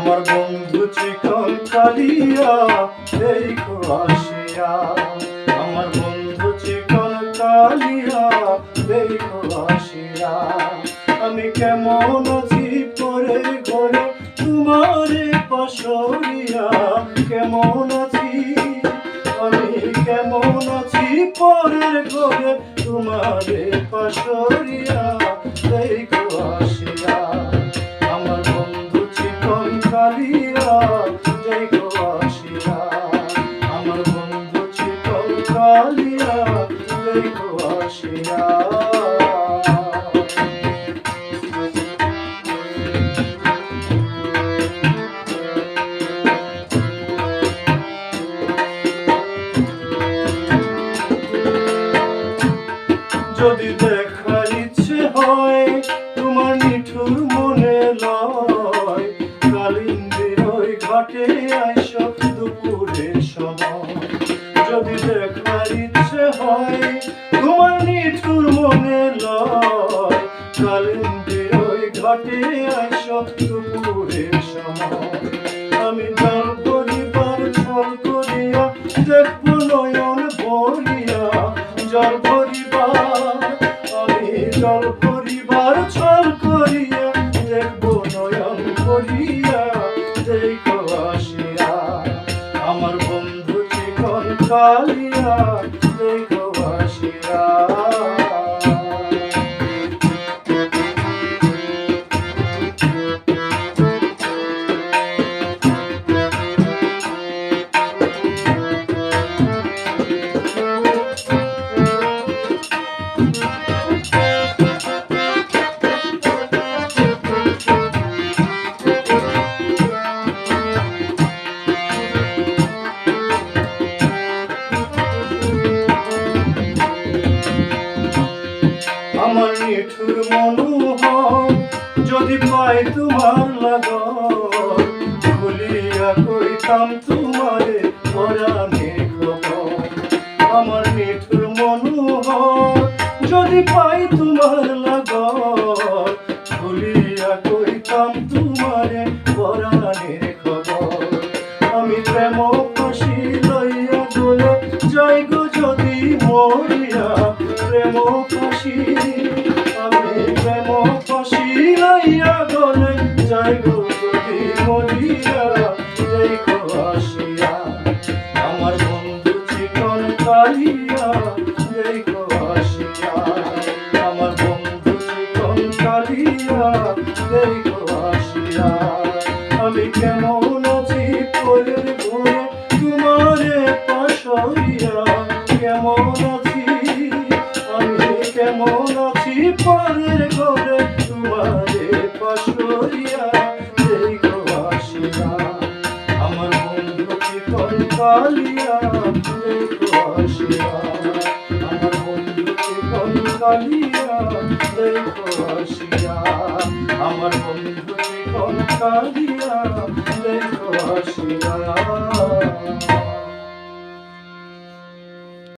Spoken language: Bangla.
আমার বন্ধু চিকন কালিয়া দেখো আসিয়া। আমার বন্ধু চিকন কালিয়া দেখো আসিয়া। আমি কেমন আছি পরে ঘরে তোমার পাশরিয়া? কেমন আছি? আমি কেমন আছি পরে ঘরে তোমার পাশরিয়া? যদি দেখার ইচ্ছে হয়, তোমার নিঠুর মনে লয়। কালিন্দির ওই ঘাটে আইস দুপুরের সময়। যদি দেখার ইচ্ছে হয়, তোমার নিঠুর মনে লয়। কালিন্দির ওই ঘাটে আইস পরিবার আমি জল পরিবার ছল করিয়া দেখব নয়ন ভরিয়া দেখো কালিয়া দেখো আসিয়া। নিঠুর মনোহর যদি পাই তোমার লাগর ভুলিয়া কইতাম তোমারে পরাণে আমার নিঠুর মনোহর যদি পাই তোমার লাগর ভুলিয়া কইতাম তোমারে পরাণের খবর আমি প্রেম ফাঁসি লইয়া দোলে যাই গো যদি মরিয়া, প্রেম ফাঁসি আমি কেমন আছি পরের ঘরে তোমারে পাশরিয়া। কেমন আছি? আমি কেমন আছি পরের ঘরে তোমারে পাশরিয়া। দেখো আসিয়া, আমার বন্ধু চিকন কালিয়া। দেখো আসিয়া, আমার বন্ধু চিকন কালিয়া। চিকন দেখো আসিয়া।